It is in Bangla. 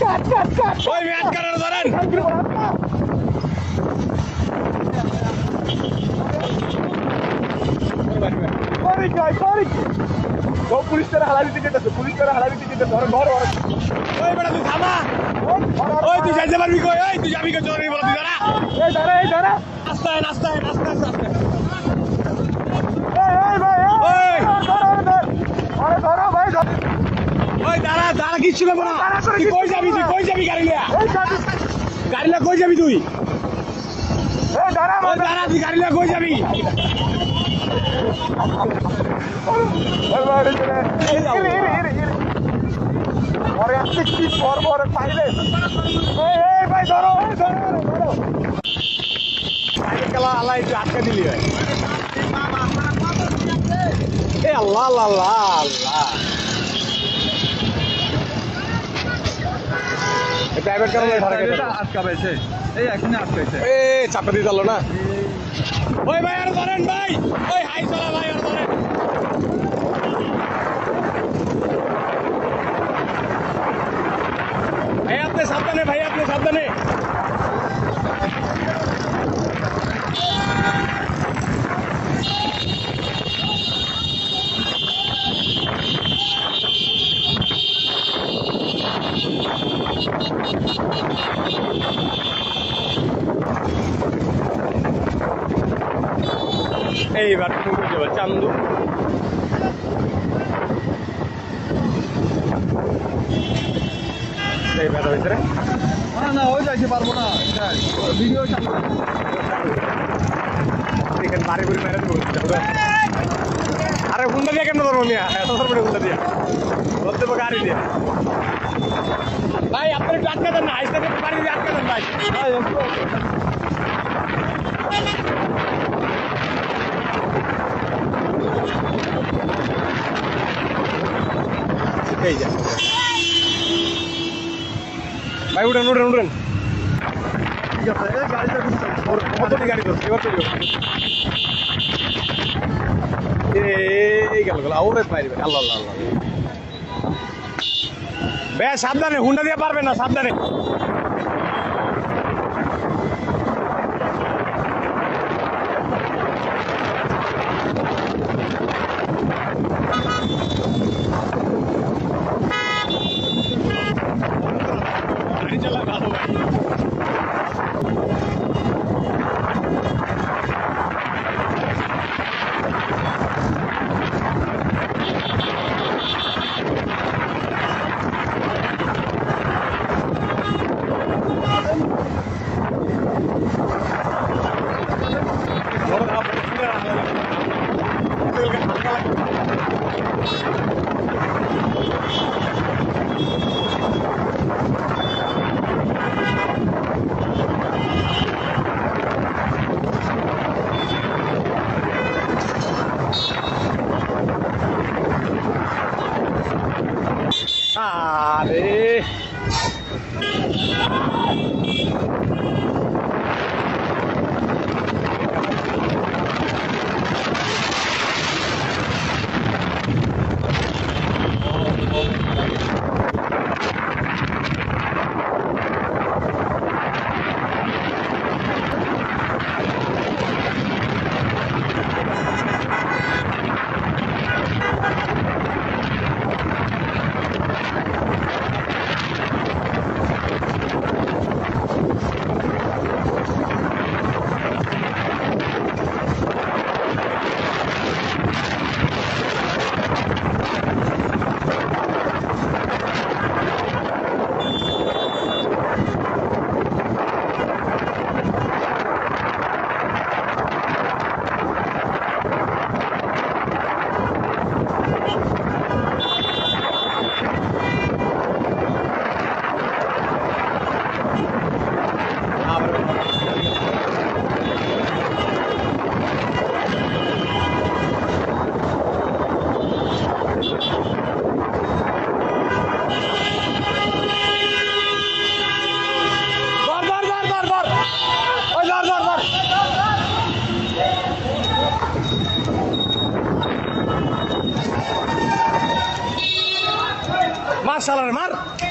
কাট কাট কাট ওই ম্যাচ কাটানো ধরেন। সরি গাই সরি ও পুলিশ তারা হালালি দিকে যেতেছে পুলিশ তারা হালালি দিকে যেতেছে ধরো ধরো ওই বেটা তুই থামা। ওই তুই যাইতে পারবি কই? ওই তুই যাবি কই? চলে বল তুই দাঁড়া। এই দাঁড়া এই দাঁড়া। আস্তে আস্তে আস্তে আস্তে আস্তে এই এই ভাই এই, ওই। ধরো ধরো আরে ধরো ভাই ধরো ওই দাঁড়া দাঁড়া কিচ্ছু নেব না তুই কই যাবি তুই কই যাবি গাড়ি লিয়া গাড়ি লিয়া কই যাবি তুই? দাঁড়া তুই গাড়ি লিয়া কই যাবি? পরে আসছে কি পর পাইলে? ভাই ধরো ধরো ধরো। খেলা আল্লাহ একটু আটকে দিলি এ আল্লাহ আল্লাহ আল্লাহ। প্রাইভেট কারণে ধরে গেছে আটকাবেছে এই এখানে আটকাইছে এ চাপে দিয়ে দিল না? ওই ভাই আর ধরেন ভাই। ওই হাই চলা ভাই আর ধরেন। ভাই আপনি সাবধানে ভাই আপনি সাবধানে। এইবার তুমি যাবে চান্দু। এই ব্যথা হয়েছে রে। না না ওই যাইতে পারব না। ভিডিও চালু এখানে বাড়ি আরে হুন্ডা দিয়ে কেন ধরবো মিয়া? এত ধরবো হুন্ডা দিয়ে। ধরতে দেবো গাড়ি দিয়ে। ভাই আপনি একটু আটকে দেন না আইসা দিয়ে আটকে দেন ভাই। এই যা ভাই উঠেন উঠেন উঠেন গাড়িটা গাড়ি করছে এবার চলে এই গেল গেল বে সাবধানে হুন্ডা দিয়ে পারবে না সাবধানে গাড়ি চালা ভালো ভাই আরে vas a alarmar.